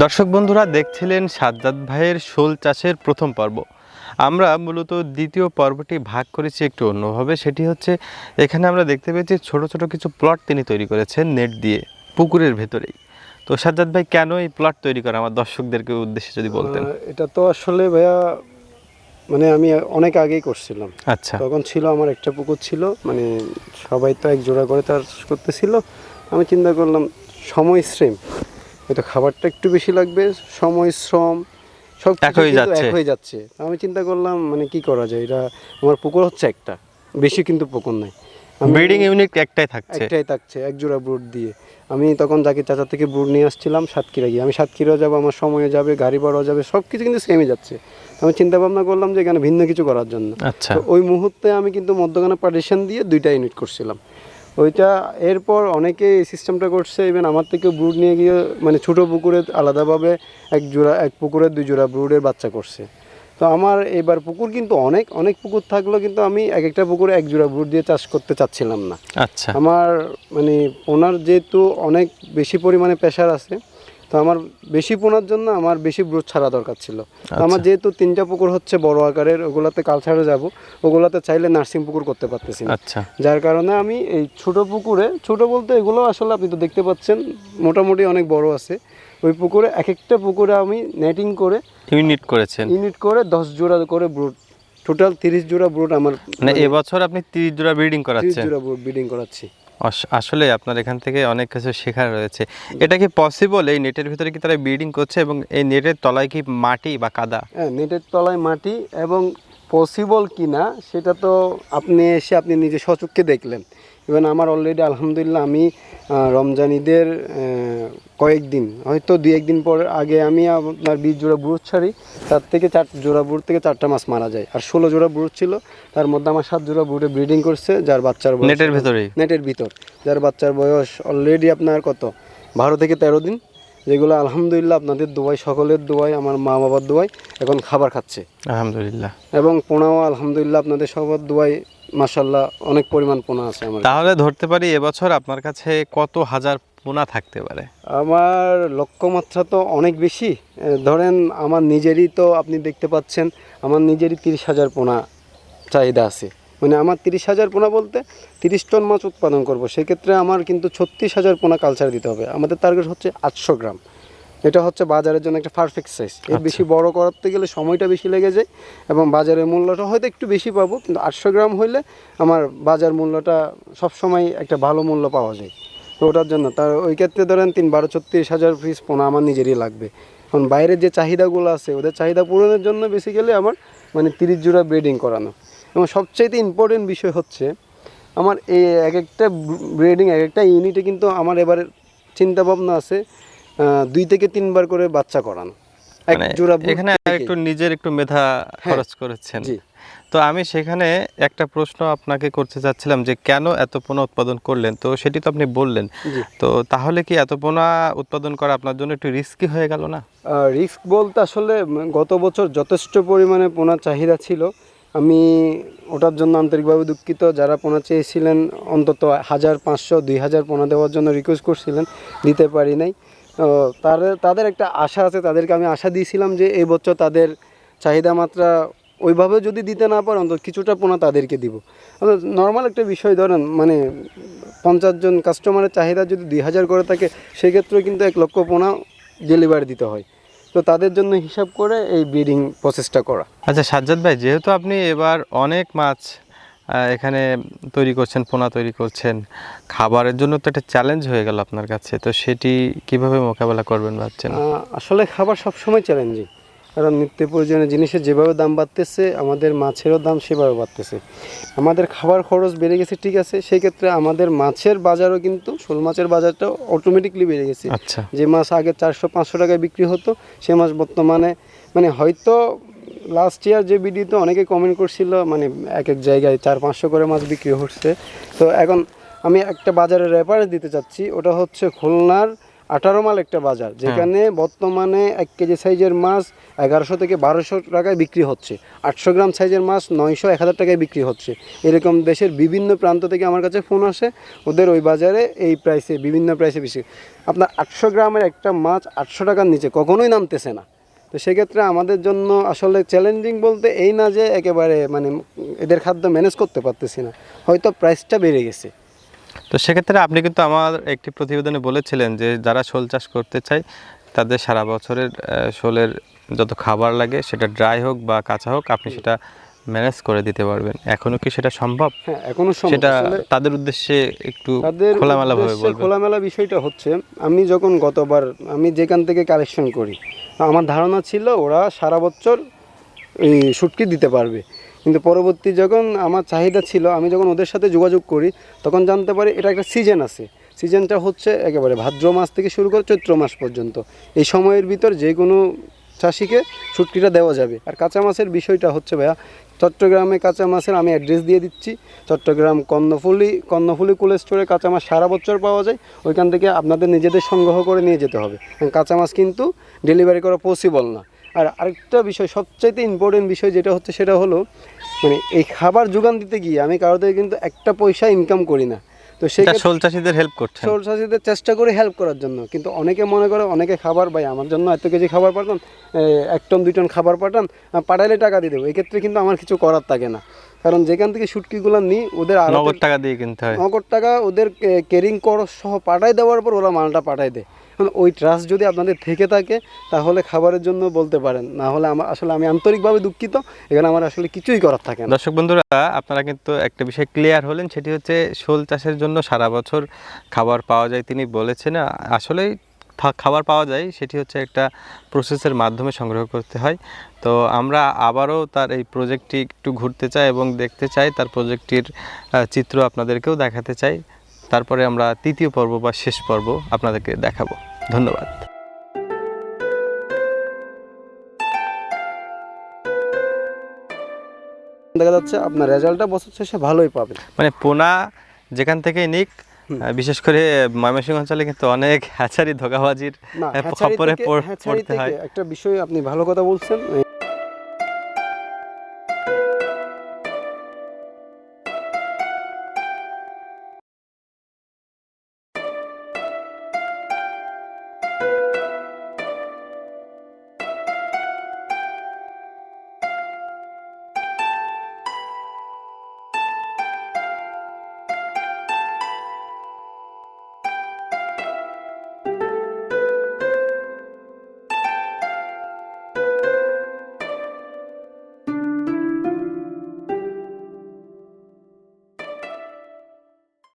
দর্শক বন্ধুরা দেখছিলেন সাজ্জাদ ভাইয়ের শোল চাষের প্রথম পর্ব। আমরা মূলত দ্বিতীয় পর্বটি ভাগ করেছি একটু অন্যভাবে সেটি হচ্ছে এখানে আমরা দেখতে পেয়েছি ছোট ছোট কিছু প্লট তিনি তৈরি করেছেন নেট দিয়ে পুকুরের ভেতরেই। তো সাজ্জাদ ভাই কেন এই প্লট তৈরি করা? আমার দর্শকদেরকে উদ্দেশ্যে যদি বলতেন। এটা তো আসলে ভাইয়া মানে আমি অনেক আগেই করছিলাম। আচ্ছা। তখন ছিল আমার একটা পুকুর ছিল মানে সবাই তো এক জোড়া করে তার করতেছিল। আমি চিন্তা করলাম সময় শ্রম। হয়তো খাবারটা একটু বেশি লাগবে সময় শ্রম সব এক হয়ে যাচ্ছে। এক হয়ে যাচ্ছে। আমি চিন্তা করলাম মানে কি করা যায়? এটা আমার পুকুর হচ্ছে একটা বেশি কিন্তু পুকুর নাই। ব্রিডিং ইউনিট একটাই থাকছে। একটাই থাকছে এক জোড়া ব্রুড দিয়ে। আমি তখন যাকে চাচা থেকে ব্রুড নিয়ে আসছিলাম সাতক্ষীরা গিয়ে আমি সাতক্ষীরা যাব আমার সময় যাবে গাড়ি ভাড়াও যাবে সব কিছু কিন্তু সেমই যাচ্ছে। আমি চিন্তা ভাবনা করলাম যে এখানে ভিন্ন কিছু করার জন্য। আচ্ছা। ওই মুহূর্তে আমি কিন্তু মধ্যখানে পার্টিশন দিয়ে দুইটা ইউনিট করছিলাম। ওইটা এরপর অনেকে এই সিস্টেমটা করছে ইভেন আমার থেকে ব্রুড নিয়ে গিয়ে মানে ছোটো পুকুরে আলাদাভাবে এক জোড়া এক পুকুরে দুই জোড়া ব্রুডের বাচ্চা করছে। তো আমার এবার পুকুর কিন্তু অনেক অনেক পুকুর থাকলেও কিন্তু আমি এক একটা পুকুরে এক জোড়া ব্রুড দিয়ে চাষ করতে চাচ্ছিলাম না। আচ্ছা। আমার মানে ওনার যেহেতু অনেক বেশি পরিমাণে প্রেশার আছে তো আমার বেশি পোনার জন্য আমার বেশি ব্রুড ছাড়া দরকার ছিল। আমার যেহেতু তিনটা পুকুর হচ্ছে বড় আকারের ওগুলাতে কালচারে যাব ওগুলাতে চাইলে নার্সিং পুকুর করতে পারতেছি না। আচ্ছা। যার কারণে আমি এই ছোট পুকুরে ছোট বলতে এগুলো আসলে আপনি তো দেখতে পাচ্ছেন মোটামুটি অনেক বড় আছে। ওই পুকুরে এক একটা পুকুরে আমি নেটিং করে ইউনিট করেছেন। ইউনিট করে দশ জোড়া করে ব্রুড টোটাল তিরিশ জোড়া ব্রুড আমার মানে এবছর আপনি তিরিশ জোড়া ব্রিডিং তিরিশ করাচ্ছেন। জোড়া ব্রুড ব্রিডিং করাচ্ছি। আসলে আপনার এখান থেকে অনেক কিছু শেখার রয়েছে। এটা কি পসিবল এই নেটের ভিতরে কি তারা ব্রিডিং করছে এবং এই নেটের তলায় কি মাটি বা কাদা? হ্যাঁ নেটের তলায় মাটি এবং পসিবল কি না সেটা তো আপনি এসে আপনি নিজে সচক্ষে দেখলেন। ইভেন আমার অলরেডি আলহামদুলিল্লাহ আমি রমজান ঈদের কয়েকদিন হয়তো দুই একদিন পর আগে আমি আপনার বিশ জোড়া ব্রুজ ছাড়ি তার থেকে চার জোড়া ব্রুড থেকে চারটা মাছ মারা যায়। আর ষোলো জোড়া ব্রুড ছিল তার মধ্যে আমার সাত জোড়া ব্রুডে ব্রিডিং করছে যার বাচ্চার নেটের ভেতরেই? নেটের ভিতর। যার বাচ্চার বয়স অলরেডি আপনার কত? বারো থেকে তেরো দিন যেগুলো আলহামদুলিল্লাহ আপনাদের দোয়াই সকলের দোয়াই আমার মা বাবার দোয়াই এখন খাবার খাচ্ছে। আলহামদুলিল্লাহ। এবং পোনাও আলহামদুলিল্লাহ আপনাদের সবার দোয়াই মাসাল্লাহ অনেক পরিমাণ পোনা আছে আমার তাহলে ধরতে পারি এবছর আপনার কাছে কত হাজার পোনা থাকতে পারে? আমার লক্ষ্যমাত্রা তো অনেক বেশি। ধরেন আমার নিজেরই তো আপনি দেখতে পাচ্ছেন আমার নিজেরই তিরিশ হাজার পোনা চাহিদা আছে। মানে আমার তিরিশ হাজার পোনা বলতে তিরিশ টন মাছ উৎপাদন করব। সেক্ষেত্রে আমার কিন্তু ছত্রিশ হাজার পোনা কালচার দিতে হবে। আমাদের টার্গেট হচ্ছে আটশো গ্রাম। এটা হচ্ছে বাজারের জন্য একটা পারফেক্ট সাইজ এর বেশি বড় করাতে গেলে সময়টা বেশি লেগে যায় এবং বাজারের মূল্যটা হয়তো একটু বেশি পাবো কিন্তু আটশো গ্রাম হইলে আমার বাজার মূল্যটা সবসময় একটা ভালো মূল্য পাওয়া যায়। তো ওটার জন্য তার ওই ক্ষেত্রে ধরেন তিন বারো ছত্রিশ হাজার পিস পোনা আমার নিজেরই লাগবে। এখন বাইরের যে চাহিদাগুলো আছে ওদের চাহিদা পূরণের জন্য বেসিক্যালি আমার মানে তিরিশ জোড়া ব্রিডিং করানো। এবং সবচাইতে ইম্পর্টেন্ট বিষয় হচ্ছে আমার এই এক একটা ব্রিডিং এক একটা ইউনিটে কিন্তু আমার এবার চিন্তা ভাবনা আছে দুই থেকে তিনবার করে বাচ্চা করান। মানে এখানে একটু নিজের একটু মেধা খরচ করেছেন। তো আমি সেখানে একটা প্রশ্ন আপনাকে করতে চাচ্ছিলাম যে কেন এত পোনা উৎপাদন করলেন? তো সেটি তো আপনি বললেন। তো তাহলে কি এত পোনা উৎপাদন করা আপনার জন্য একটু রিস্কি হয়ে গেল না? রিস্ক বলতে আসলে গত বছর যথেষ্ট পরিমাণে পোনার চাহিদা ছিল। আমি ওটার জন্য আন্তরিকভাবে দুঃখিত। যারা পোনা চেয়েছিলেন অন্তত হাজার পাঁচশো দুই হাজার পোনা দেওয়ার জন্য রিকোয়েস্ট করছিলেন দিতে পারি নাই। তাদের তাদের একটা আশা আছে, তাদেরকে আমি আশা দিয়েছিলাম যে এই বছর তাদের চাহিদা মাত্রা ওইভাবে যদি দিতে না পারে অন্তত কিছুটা পোনা তাদেরকে দিব। নর্মাল একটা বিষয়, ধরেন মানে পঞ্চাশ জন কাস্টমারের চাহিদা যদি দুই হাজার করে থাকে, সেক্ষেত্রে কিন্তু এক লক্ষ পোনা ডেলিভারি দিতে হয়। তো তাদের জন্য হিসাব করে এই ব্রিডিং প্রসেসটা করা। আচ্ছা সাজ্জাদ ভাই, যেহেতু আপনি এবার অনেক মাছ এখানে তৈরি করছেন পোনা তৈরি করছেন। খাবারের জন্য তো একটা চ্যালেঞ্জ হয়ে গেল আপনার কাছে। তো সেটি কীভাবে মোকাবেলা করবেন ভাবছেন? আসলে খাবার সবসময় চ্যালেঞ্জিং কারণ নিত্য প্রয়োজনীয় জিনিসের যেভাবে দাম বাড়তেছে আমাদের মাছেরও দাম সেভাবে বাড়তেছে। আমাদের খাবার খরচ বেড়ে গেছে ঠিক আছে। সেই ক্ষেত্রে আমাদের মাছের বাজারও কিন্তু শোল মাছের বাজারটা অটোমেটিকলি বেড়ে গেছে। আচ্ছা। যে মাছ আগে চারশো পাঁচশো টাকায় বিক্রি হতো সে মাছ বর্তমানে মানে হয়তো লাস্ট ইয়ার যে ভিডিওতে অনেকে কমেন্ট করছিল মানে এক এক জায়গায় চার পাঁচশো করে মাছ বিক্রি হচ্ছে। তো এখন আমি একটা বাজারের রেফারেন্স দিতে চাচ্ছি ওটা হচ্ছে খুলনার আঠারো মাল একটা বাজার যেখানে বর্তমানে এক কেজি সাইজের মাছ এগারোশো থেকে বারোশো টাকায় বিক্রি হচ্ছে। আটশো গ্রাম সাইজের মাছ নয়শো এক হাজার টাকায় বিক্রি হচ্ছে। এরকম দেশের বিভিন্ন প্রান্ত থেকে আমার কাছে ফোন আসে ওদের ওই বাজারে এই প্রাইসে বিভিন্ন প্রাইসে বেশি আপনার আটশো গ্রামের একটা মাছ আটশো টাকার নিচে কখনোই নামতেছে না। তো সেক্ষেত্রে আমাদের জন্য আসলে চ্যালেঞ্জিং বলতে এই না যে একেবারে মানে এদের খাদ্য ম্যানেজ করতে পারতেছি না। হয়তো প্রাইসটা বেড়ে গেছে। তো সেক্ষেত্রে আপনি কিন্তু আমার একটি প্রতিবেদনে বলেছিলেন যে যারা শোল চাষ করতে চায় তাদের সারা বছরের শোলের যত খাবার লাগে সেটা ড্রাই হোক বা কাঁচা হোক আপনি সেটা ম্যানেজ করে দিতে পারবেন। এখনও কি সেটা সম্ভব? হ্যাঁ এখনও সেটা তাদের উদ্দেশ্যে একটু খোলামেলা ভাবে বলবেন। খোলামেলা বিষয়টা হচ্ছে আমি যখন গতবার আমি যেখান থেকে কালেকশন করি আমার ধারণা ছিল ওরা সারা বছর এই শুটকি দিতে পারবে। কিন্তু পরবর্তী যখন আমার চাহিদা ছিল, আমি যখন ওদের সাথে যোগাযোগ করি, তখন জানতে পারি এটা একটা সিজন আছে। সিজনটা হচ্ছে একেবারে ভাদ্র মাস থেকে শুরু করে চৈত্র মাস পর্যন্ত। এই সময়ের ভিতর যে কোনো চাষিকে শুটকিটা দেওয়া যাবে। আর কাঁচা মাছের বিষয়টা হচ্ছে ভাইয়া, চট্টগ্রামে কাঁচা মাছের আমি অ্যাড্রেস দিয়ে দিচ্ছি। চট্টগ্রাম কর্ণফুলি কর্ণফুলি কোল্ড স্টোরে কাঁচা মাছ সারা বছর পাওয়া যায়। ওইখান থেকে আপনাদের নিজেদের সংগ্রহ করে নিয়ে যেতে হবে। কাঁচা মাছ কিন্তু ডেলিভারি করা পসিবল না। আর আরেকটা বিষয়, সবচাইতে ইম্পর্টেন্ট বিষয় যেটা হচ্ছে সেটা হলো মানে এই খাবার যোগান দিতে গিয়ে আমি কারোদের কিন্তু একটা পয়সা ইনকাম করি না। তো সেই শোল চাষিদের হেল্প করছে শোল চাষিদের চেষ্টা করে হেল্প করার জন্য। কিন্তু অনেকে মনে করে অনেকে খাবার ভাই আমার জন্য এত কেজি খাবার পাঠান এক টন দুই টন খাবার পাঠান আহ, পাঠাইলে টাকা দিয়ে দেবো। এক্ষেত্রে কিন্তু আমার কিছু করার থাকে না। কারণ যেখান থেকে শুটকিগুলো নিই ওদের নগদ টাকা দিয়ে কিনতে হয়। নগদ টাকা ওদের কেরিং কর সহ পাঠাই দেওয়ার পর ওরা মালটা পাঠাই দেয়। ওই ট্রাস্ট যদি আপনাদের থেকে থাকে, তাহলে খাবারের জন্য বলতে পারেন। না হলে আমার, আসলে আমি আন্তরিকভাবে দুঃখিত, এখানে আমার আসলে কিছুই করার থাকে দর্শক বন্ধুরা, আপনারা কিন্তু একটা বিষয় ক্লিয়ার হলেন, সেটি হচ্ছে শোল চাষের জন্য সারা বছর খাবার পাওয়া যায় তিনি বলেছেন। আসলেই খাবার পাওয়া যায়, সেটি হচ্ছে একটা প্রসেসের মাধ্যমে সংগ্রহ করতে হয়। তো আমরা আবারও তার এই প্রজেক্টটি একটু ঘুরতে চাই এবং দেখতে চাই, তার প্রজেক্টটির চিত্র আপনাদেরকেও দেখাতে চাই। তারপরে আমরা তৃতীয় পর্ব বা শেষ পর্ব আপনাদেরকে দেখাবো। ধন্যবাদ। দেখা যাচ্ছে আপনার রেজাল্টটা বছর শেষে ভালোই পাবেন। মানে পোনা যেখান থেকে নিক বিশেষ করে ময়মনসিংহ অঞ্চলে কিন্তু অনেক হ্যাচারি ধোকাবাজির হ্যাচারি পড়তে হয়। একটা বিষয় আপনি ভালো কথা বলছেন।